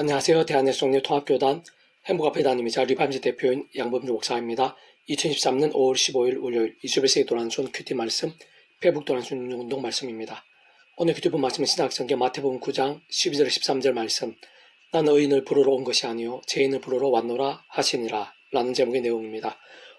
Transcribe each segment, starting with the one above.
안녕하세요. 대한예수동리 통합교단 행복앞회단임이자 리밤지 대표인 양범주 목사입니다. 2013년 5월 15일 월요일 21세기 도란순 큐티 말씀 페북 도란순 운동 말씀입니다. 오늘 큐티본 말씀은 신학성경 마태복음 9장 12절 13절 말씀 나는 의인을 부르러 온 것이 아니요 죄인을 부르러 왔노라 하시니라 라는 제목의 내용입니다.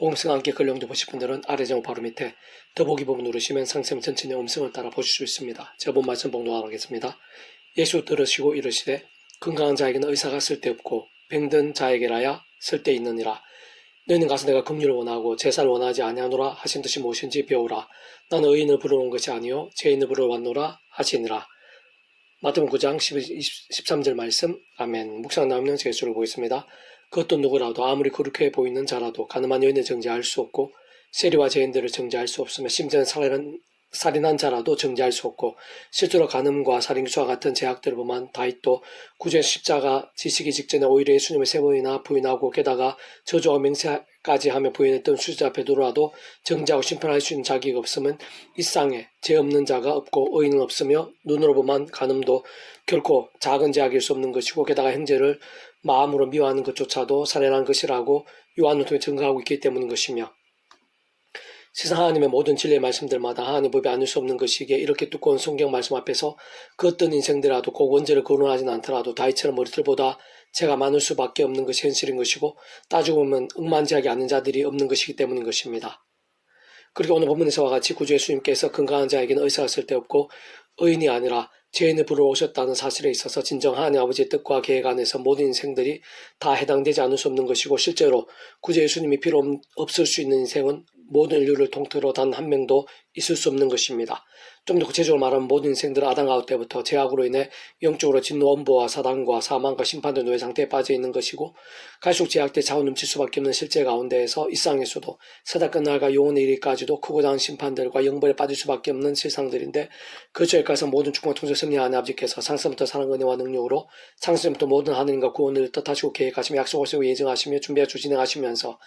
호음성과 함께 글 영도 보실 분들은 아래 제목 바로 밑에 더보기 부분 누르시면 상세한 전체 음성을 따라 보실 수 있습니다. 제가 본 말씀 봉독하겠습니다. 예수 들으시고 이르시되 건강한 자에게는 의사가 쓸데없고 병든 자에게라야 쓸데있느니라. 너희는 가서 내가 긍휼을 원하고 제사를 원하지 아니하노라 하신 듯이 무엇인지 배우라. 나는 의인을 부르러 온 것이 아니요 죄인을 부르러 왔노라 하시니라. 마태복음 9장 13절 말씀 아멘 묵상 나오면 제수를 보겠습니다. 그것도 누구라도 아무리 그렇게 보이는 자라도 가늠한 여인을 정죄할 수 없고 세리와 죄인들을 정죄할 수 없으며 심지어는 살인, 살인한 자라도 정죄할 수 없고 실제로 간음과 살인수와 같은 제약들을 보면 다윗도 구주의 십자가 지시기 직전에 오히려 예수님을 세 번이나 부인하고 게다가 저주와 맹세까지 하며 부인했던 수자 베드로라도 정죄하고 심판할 수 있는 자격이 없으면 이상에 죄 없는 자가 없고 의인은 없으며 눈으로 보면 간음도 결코 작은 제약일 수 없는 것이고 게다가 형제를 마음으로 미워하는 것조차도 살인한 것이라고 요한을 통해 증거하고 있기 때문인 것이며 세상 하나님의 모든 진리의 말씀들마다 하나님 법이 아닐 수 없는 것이기에 이렇게 두꺼운 성경 말씀 앞에서 그 어떤 인생들이라도 꼭 원죄를 거론하진 않더라도 다이처럼 머리털보다 죄가 많을 수밖에 없는 것이 현실인 것이고 따지고 보면 억만지하게 아는 자들이 없는 것이기 때문인 것입니다. 그리고 오늘 본문에서와 같이 구주 예수님께서 건강한 자에게는 의사가 쓸데없고 의인이 아니라 죄인을 부르러 오셨다는 사실에 있어서 진정 하나님 아버지의 뜻과 계획 안에서 모든 인생들이 다 해당되지 않을 수 없는 것이고 실제로 구주 예수님이 필요 없을 수 있는 인생은 모든 인류를 통틀어 단 한 명도 있을 수 없는 것입니다. 좀 더 구체적으로 말하면 모든 인생들은 아담 가우 때부터 죄악으로 인해 영적으로 진노 원보와 사단과 사망과 심판된 노예 상태에 빠져 있는 것이고 갈수록 죄악때 자원 넘칠 수밖에 없는 실제 가운데에서 일상에서도 세다 끝날과 영혼의 이르기까지도 크고 작은 심판들과 영벌에 빠질 수밖에 없는 세상들인데 그 죄까지 모든 축복 통제 승리하는 아버지께서 상세부터 사랑 은혜와 능력으로 상세부터 모든 하느님과 구원을 뜻하시고 계획하시며 약속을 세우고 예정하시며 준비하시고 진행하시면서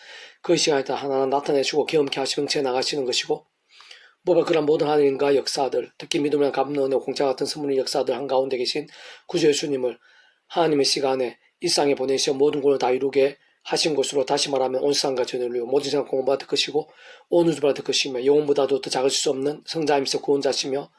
그 시간에 다 하나하나 나타내시고 경험케 하시며 응체 나가시는 것이고 뭐가 그런 모든 하나님과 역사들, 특히 믿음이나 감론의 공짜 같은 선물의 역사들 한가운데 계신 구주 예수님을 하나님의 시간에 일상에 보내시어 모든 것을 다 이루게 하신 것으로 다시 말하면 온 세상과 전을로 모든 세상 공부받을 것이고 온 우주 받을 것이며 영혼보다도 더 작을 수 없는 성자임서 구원자시며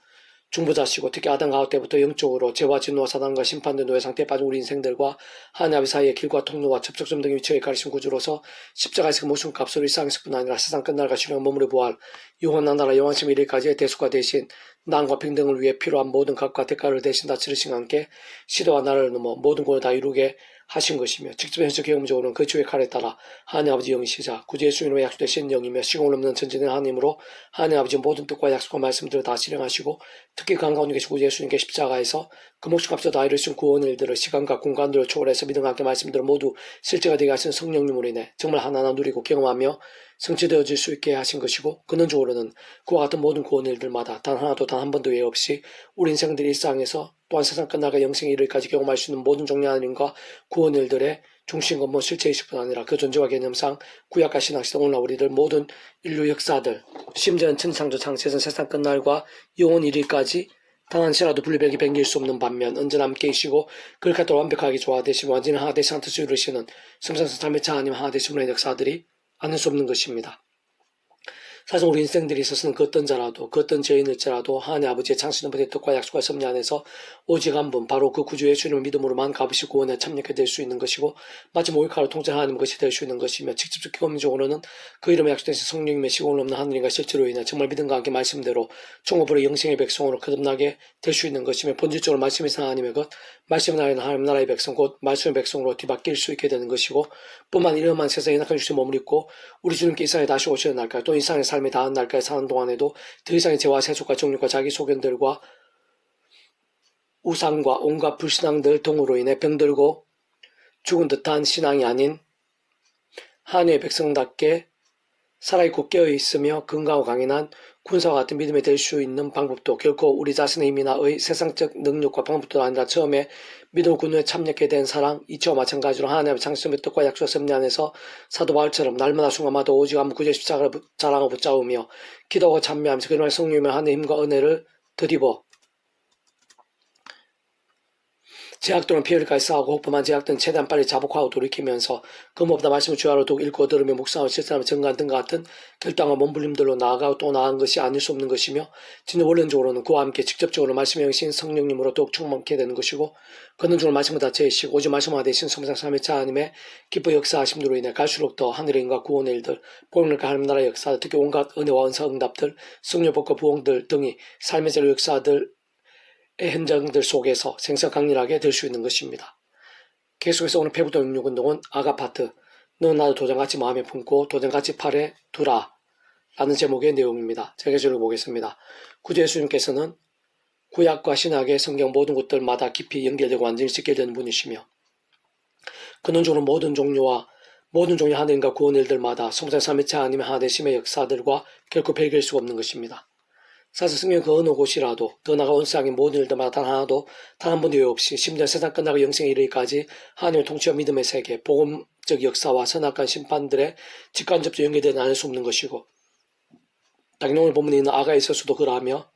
중보자 시고 특히 아담 가우 때부터 영적으로 죄와 진노와 사단과 심판된 노예 상태에 빠진 우리 인생들과 하나님 아버지 사이의 길과 통로와 접촉점 등의 위치에 가르친 구주로서 십자가에서 그 모든 값으로 일상에서 뿐 아니라 세상 끝날과 실현 몸으로 부활 영원한 나라 영원심 이르기까지의 대수가 대신 난과 평등을 위해 필요한 모든 값과 대가를 대신 다 치르신 함께 시도와 나라를 넘어 모든 것을 다 이루게 하신 것이며 직접 현실 경험적으로는 그 주의 칼에 따라 하나님 아버지 영이시자 구주 예수님으로 약속되신 영이며 시공을 없는 전진된 하나님으로 하나님 아버지 모든 뜻과 약속과 말씀들을 다 실행하시고 특히 그 한가운데 계신 구주 예수님께 십자가에서 그 목숨값을 다 이루신 구원 일들을 시간과 공간들을 초월해서 믿음과 함께 말씀들을 모두 실제가 되게 하신 성령님으로 인해 정말 하나하나 누리고 경험하며 성취되어질 수 있게 하신 것이고 근원적으로는 그와 같은 모든 구원 일들마다 단 하나도 단 한 번도 예외 없이 우리 인생들의 일상에서 또한 세상 끝나가 영생에 이르기까지 경험할 수 있는 모든 종류 하나님과 구원 일들의 중심 건물 실체이실 뿐 아니라 그 존재와 개념상 구약과 신학시대 오늘날 우리들 모든 인류 역사들 심지어는 천상조 창세에서 세상 끝날과 영원 이르기까지 단 한시라도 분리백이 변길 수 없는 반면 언제나 함께 계시고 그를 갖다 완벽하게 조화되시고 완전히 하나 되시 뜻을 이루시는 섬상선 삶의 차 아니면 하나 되시는 역사들이 않을 수 없는 것입니다. 사실 우리 인생들이 있어서는 그 어떤 자라도 그 어떤 죄인일지라도 하나님 아버지의 창신의 뜻과 약속과 섭리 안에서 오직 한 분 바로 그 구주 예수님을 믿음으로만 값없이 구원에 참여하게 될 수 있는 것이고 마치 모이카로 통제하는 하나님 것이 될 수 있는 것이며 직접적 경험적으로는 그 이름에 약속된 성령님의 시공을 없는 하느님과 실제로 인해 정말 믿음과 함께 말씀대로 총업으로 영생의 백성으로 거듭나게 될 수 있는 것이며 본질적으로 말씀이 하나님의 것 말씀을 나라는 하나님 나라의 백성 곧 말씀의 백성으로 뒤바뀔 수 있게 되는 것이고 뿐만 이러한 세상에 낙한 주신 몸을 입고 우리 주님께 이 세상에 다시 오시는 날까지 또이 세상의 삶이 닿은 날까지 사는 동안에도 더 이상의 죄와 세속과 정욕과 자기 소견들과 우상과 온갖 불신앙들 등으로 인해 병들고 죽은 듯한 신앙이 아닌 한의 백성답게 살아있고 깨어있으며 건강하고 강인한 군사와 같은 믿음이 될 수 있는 방법도 결코 우리 자신의 힘이나 의 세상적 능력과 방법도 아니라 처음에 믿음 군노에 참여하게 된 사랑 이치와 마찬가지로 하나님의 창심의 뜻과 약속 섭리 안에서 사도 바울처럼 날마다 순간마다 오직 한번 구제 십자가를 자랑하고 붙잡으며 기도하고 참여하면서 그날 성령의 하나님의 힘과 은혜를 드리고 제약들은 피해를까지 쌓고 혹범한 제약들은 최대한 빨리 자복하고 돌이키면서 그 무엇보다 말씀을 주야로 독 읽고 들으며 묵상하고 실천하며 증가한 등과 같은 결단과 몸부림들로 나아가고 또 나아간 것이 아닐 수 없는 것이며 진짜 원론적으로는 그와 함께 직접적으로 말씀의 영신 성령님으로 더욱 충만케 되는 것이고 근원적으로 말씀을 다 제시고 오직 말씀화 되신 성상 삼위차 하나님의 기뻐 역사하심으로 인해 갈수록 더 하늘의 인과 구원의 일들 복음과 하나님 나라의 역사 특히 온갖 은혜와 은사 응답들 성녀복과 부흥들 등이 삶의 제로 역사들 의 현장들 속에서 생생강렬하게 될 수 있는 것입니다. 계속해서 오늘 페부도 66 운동은 아가파트 너 나도 도장같이 마음에 품고 도장같이 팔에 두라 라는 제목의 내용입니다. 제가 계속 보겠습니다. 구주 예수님께서는 구약과 신약의 성경 모든 곳들마다 깊이 연결되고 완전히 직결되는 분이시며 근원적으로 모든 종류와 모든 종류의 하나님과 구원 일들마다 성장 삼위차 하나님의 하나 되심의 역사들과 결코 배길 수가 없는 것입니다. 사실 성경 그 어느 곳이라도 더 나아가 온상의 모든 일들마다 단 하나도 단 한 번도 예외 없이 심지어 세상 끝나고 영생에 이르기까지 하나님의 통치와 믿음의 세계, 복음적 역사와 선악한 심판들의 직간접적 연결되지 않을 수 없는 것이고 당연히 오늘 본문에 있는 아가에 있어서도 그러하며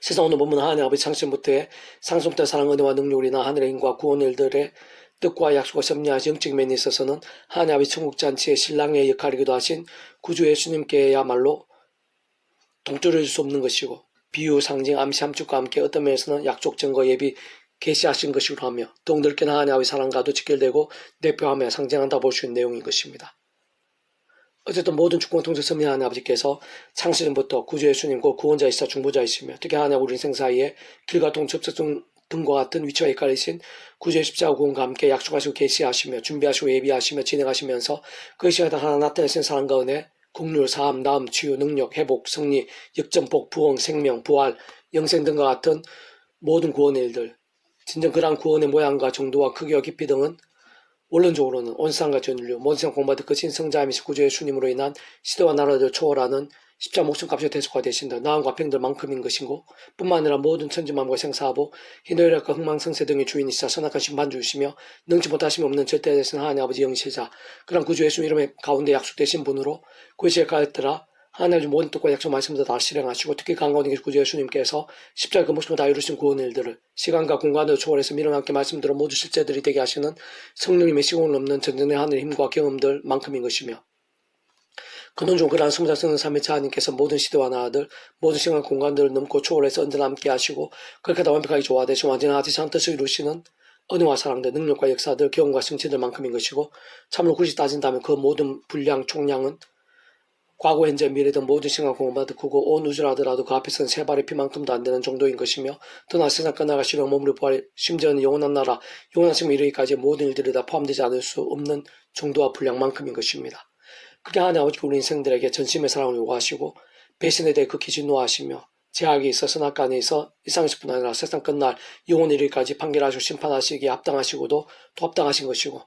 세상 오늘 본문 하나님 아버지 창신부터의 상속된 사랑 은혜와 인한 하늘의 힘과 구원 일들의 뜻과 약속과 섭리하신 영적 면에 있어서는 하나님 아버지 천국 잔치의 신랑의 역할이기도 하신 구주 예수님께야말로 동조를 줄수 없는 것이고 비유, 상징, 암시, 함축과 함께 어떤 면에서는 약속, 증거, 예비, 계시하신 것이기도 하며 더욱 넓게 하나님 아버지 사랑과도 직결되고 대표하며 상징한다 볼 수 있는 내용인 것입니다. 어쨌든 모든 주권 통치 섭리 하나님 아버지께서 창세전부터 구주 예수님 고 구원자이시자 중보자이시며 특히 하나님 우리 인생 사이에 길과 동 접촉 등 등과 같은 위치와 헷갈리신 구주의 십자가 구원과 함께 약속하시고 계시하시며 준비하시고 예비하시며 진행하시면서 그 시간에 하나 나타내신 사랑과 은혜 국률, 사함, 나음, 치유, 능력, 회복, 승리, 역전복, 부흥, 생명, 부활, 영생 등과 같은 모든 구원의 일들, 진정 그러한 구원의 모양과 정도와 크기와 깊이 등은 원론적으로는 온 세상과 전 인류, 모든 세상 공부받을 끝인 성자이시 구주의 예수님으로 인한 시대와 나라를 초월하는 십자 목숨 값이 대속화 되신다. 나음과 평들만큼인 것이고 뿐만 아니라 모든 천지만과 생사하고 희노애락과 흥망성쇠 등의 주인이시자 선악한 심판주이시며 능치 못하심이 없는 절대 되신 하나님 아버지 영시자 그런 구주 예수 이름의 가운데 약속되신 분으로 구시에 가였더라 하나님 모든 뜻과 약속 말씀을 다 실행하시고 특히 계신 구주 예수님께서 십자가 그 목숨을 다 이루신 구원 일들을 시간과 공간을 초월해서 미련 함께 말씀들어 모두 실제들이 되게 하시는 성령님의 시공을 넘는 전전의 하늘의 힘과 경험들만큼인 것이며 근원적으로 그러한 스무자 쓰는 삶의 자하님께서 모든 시대와 나라들 모든 시간 공간들을 넘고 초월해서 언제나 함께 하시고 그렇게 다 완벽하게 조화되시 완전하지 않은 뜻을 이루시는 은혜와 사랑들, 능력과 역사들, 경험과 성취들만큼인 것이고 참으로 굳이 따진다면 그 모든 분량, 총량은 과거, 현재, 미래 등 모든 시간 공간마다 크고 온 우주라 하더라도 그 앞에서는 세 발의 피만큼도 안 되는 정도인 것이며 떠나 세상 끝나가 시력 머무르 부활 심지어는 영원한 나라, 영원한 생명 이르기까지 모든 일들이 다 포함되지 않을 수 없는 정도와 분량만큼인 것입니다. 그게 하나님 아버지 우리 인생들에게 전심의 사랑을 요구하시고 배신에 대해 극히 진노하시며 제약이 있어 있어 일상에서뿐 아니라. 세상 끝날 영원 이르기까지 판결하시고 심판하시기에 합당하시고도 또 합당하신 것이고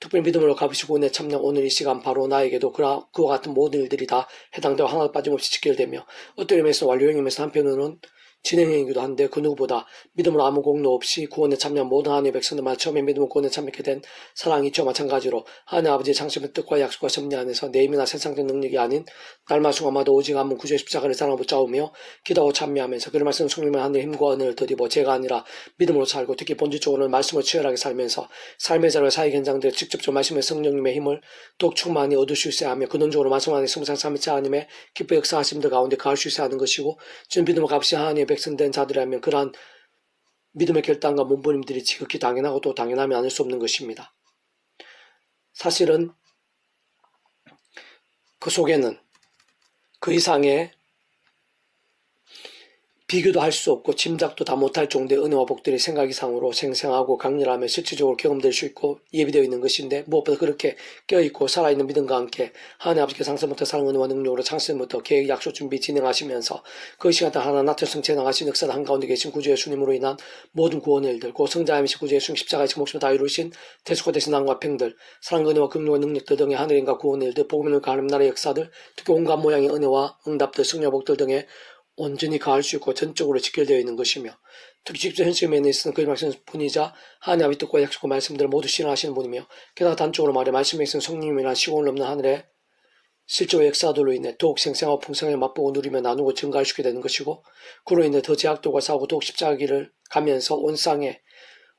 특별히 믿음으로 갚으시고 내 참녕 오늘 이 시간 바로 나에게도 그와, 같은 모든 일들이 다 해당되고 하나도 빠짐없이 지켜되며 어떤 의미에서 완료형이면서 한편으로는 진행형이기도 한데 그 누구보다 믿음으로 아무 공로 없이 구원에 참여한 모든 하나님의 백성들만 처음에 믿음으로 구원에 참여하게 된 사랑이 저와 마찬가지로 하나님 아버지의 창심의 뜻과 약속과 섭리 안에서 내 힘이나 세상적 능력이 아닌 날만 수고마도 오직 한번 구주의 십자가를 사랑하고 붙잡으며 기도하고 참여하면서 그를 말씀 성령의 하늘의 힘과 은혜를 드리고 제가 아니라 믿음으로 살고 특히 본질적으로는 말씀을 치열하게 살면서 삶의 자료 사회 현장들에 직접적 말씀의 성령님의 힘을 더욱 충만히 얻을 수 있어야 하며 근원적으로 말씀 안에 성상 삼위차 하나님의 기뻐 역사하심들 가운데 가할 수 있어야 하는 것이고 준 믿음을 값이 하나님의 백성된 자들이라면 그러한 믿음의 결단과 몸부림들이 지극히 당연하고 또 당연하면 아닐 수 없는 것입니다. 사실은 그 속에는 그 이상의 비교도 할 수 없고 짐작도 다 못할 정도의 은혜와 복들이 생각 이상으로 생생하고 강렬하며 실질적으로 경험될 수 있고 예비되어 있는 것인데 무엇보다 그렇게 깨어있고 살아있는 믿음과 함께 하나님 아버지께서 상세부터 사랑 은혜와 능력으로 창세부터 계획 약속 준비 진행하시면서 그 시간대 하나 나트 성체 나가신 역사 한가운데 계신 구주 예수님으로 인한 모든 구원의 일들 고 성자이신 구주 예수님 십자가의 목숨을 다 이루신 대수가 되신 남과 평들 사랑 은혜와 긍휼과 능력들 등의 하늘인과 구원의 일들 복음을 가는 나라의 역사들 특히 온갖 모양의 은혜와 응답들 승려복들 등의 온전히 가할 수 있고 전적으로 직결되어 있는 것이며 특히 직접 현실 면에 있어서 그 말씀 분이자 하나님의 뜻과 약속과 말씀들을 모두 실현하시는 분이며 게다가 단적으로 말해 말씀에 있는 성령님이란 시공을 넘는 하늘의 실제와 역사들로 인해 더욱 생생하고 풍성하게 맛보고 누리며 나누고 증가할 수 있게 되는 것이고 그로 인해 더 제약들과 싸우고 더욱 십자가길을 가면서 온상에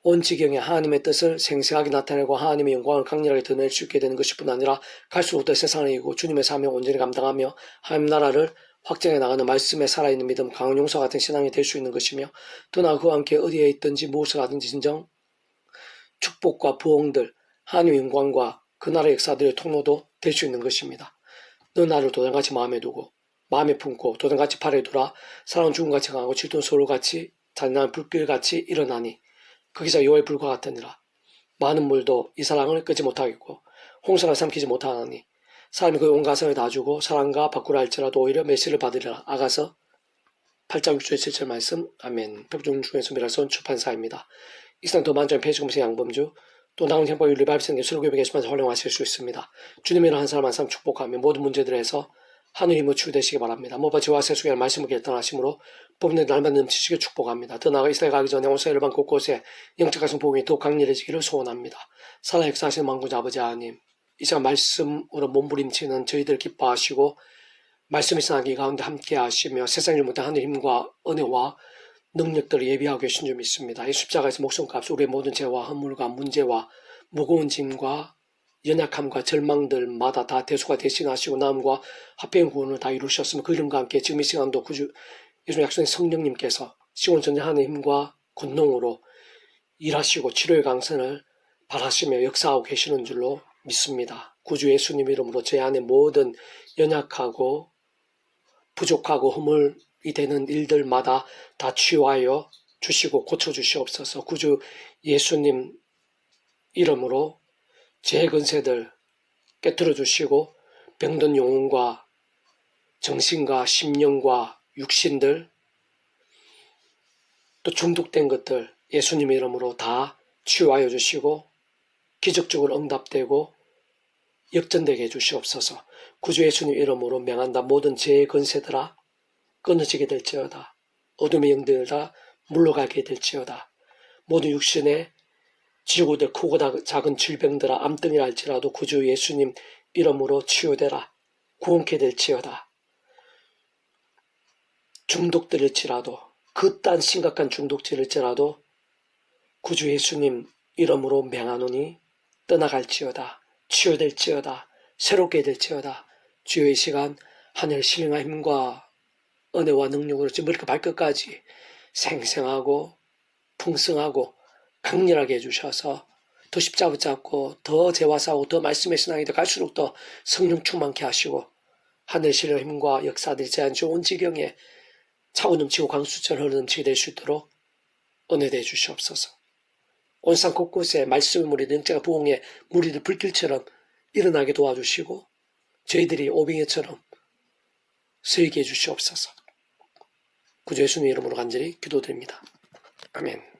온 지경에 하나님의 뜻을 생생하게 나타내고 하나님의 영광을 강렬하게 드러낼 수 있게 되는 것일 뿐 아니라 갈수록 더 세상을 이기고 주님의 사명 을 온전히 감당하며 하나님 나라를 확장해 나가는 말씀에 살아있는 믿음, 강한 용사 같은 신앙이 될 수 있는 것이며 또나 그와 함께 어디에 있든지 무엇을 하든지 진정 축복과 부흥들, 하나님의 영광과 그 나라의 역사들의 통로도 될 수 있는 것입니다. 너 나를 도전같이 마음에 두고 마음에 품고 도전같이 팔에 두라 사랑은 죽음같이 강하고 질투는 소로같이 잔인한 불길같이 일어나니 거기서 여호와의 불과 같으니라 많은 물도 이 사랑을 끄지 못하겠고 홍수가 삼키지 못하나니 사람이 그온 가성을 다 주고 사랑과 바꾸라 할지라도 오히려 메시를 받으리라 아가서 8장 6절 7절 말씀 아멘 벽중 중에서 미라선 출판사입니다. 이상 더 만전 폐지금세 양범주 또 나온 행복의 리바이브생의 수로교회 게시판에서 활용하실 수 있습니다. 주님이라 한 사람 한 사람 축복하며 모든 문제들에서 뭐 치유되시기 바랍니다. 모바 지와 세수의 말씀을 결단하심으로 뽑는 날만 넘치시게 축복합니다. 더 나아가 이스라엘 가기 전에 온 세일반 곳곳에 영적 가슴 복음이 더욱 강렬해지기를 소원합니다. 살아 역사하시는 망구자 아버지 하나님 이 시간 말씀으로 몸부림치는 저희들 기뻐하시고 말씀이 선하기 가운데 함께 하시며 세상을 못한 하늘 힘과 은혜와 능력들을 예비하고 계신 줄 믿습니다. 이 십자가에서 목숨값 우리의 모든 죄와 허물과 문제와 무거운 짐과 연약함과 절망들마다 다 대수가 대신하시고 남과 합병 구원을 다 이루셨으며 그 이름과 함께 지금 이 시간도 구주 예수 약속의 성령님께서 시온 전쟁하는 힘과 권능으로 일하시고 치료의 강선을 바라시며 역사하고 계시는 줄로 믿습니다. 구주 예수님 이름으로 제 안에 모든 연약하고 부족하고 허물이 되는 일들마다 다 치유하여 주시고 고쳐주시옵소서 구주 예수님 이름으로 제 근세들 깨뜨려 주시고 병든 영혼과 정신과 심령과 육신들 또 중독된 것들 예수님 이름으로 다 치유하여 주시고 기적적으로 응답되고 역전되게 해주시옵소서. 구주 예수님 이름으로 명한다. 모든 죄의 건세들아 끊어지게 될지어다. 어둠의 영들아 물러가게 될지어다. 모든 육신의 지구들 크고 다- 작은 질병들아 암등이라 할지라도 구주 예수님 이름으로 치유되라. 구원케 될지어다. 중독들일지라도 그딴 심각한 중독질일지라도 구주 예수님 이름으로 명하노니 떠나갈지어다 치유될지어다 새롭게 될지어다 주의 시간 하늘 신령한 힘과 은혜와 능력으로 지금 머리부터 발끝까지 생생하고 풍성하고 강렬하게 해주셔서 더 십자가 붙잡고 더 재화 싸우고 더 말씀의 신앙이 더 갈수록 더 성령 충만케 하시고 하늘 신령 힘과 역사들이 제한 좋은 지경에 차고 넘치고 강수처럼 흘러 넘치게 될 수 있도록 은혜 대 주시옵소서. 온산 곳곳에 말씀의 무리 능자가 부흥의 무리들 불길처럼 일어나게 도와주시고 저희들이 오빙애처럼 서게 해주시옵소서. 구주 예수님 이름으로 간절히 기도드립니다. 아멘.